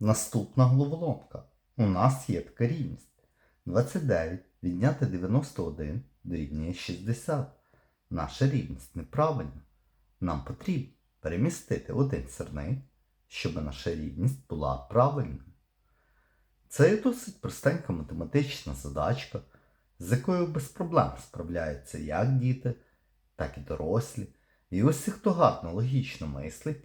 Наступна головоломка. У нас є така рівність. 29 відняти 91 дорівнює 60. Наша рівність неправильна. Нам потрібно перемістити один сирник, щоб наша рівність була правильною. Це є досить простенька математична задачка, з якою без проблем справляються як діти, так і дорослі. І усі, хто гарно логічно мислить,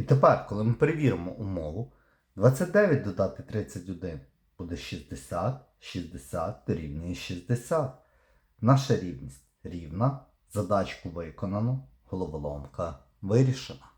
І тепер, коли ми перевіримо умову, 29 додати 31 буде 60, 60 дорівнює 60. Наша рівність рівна, задачку виконано, головоломка вирішена.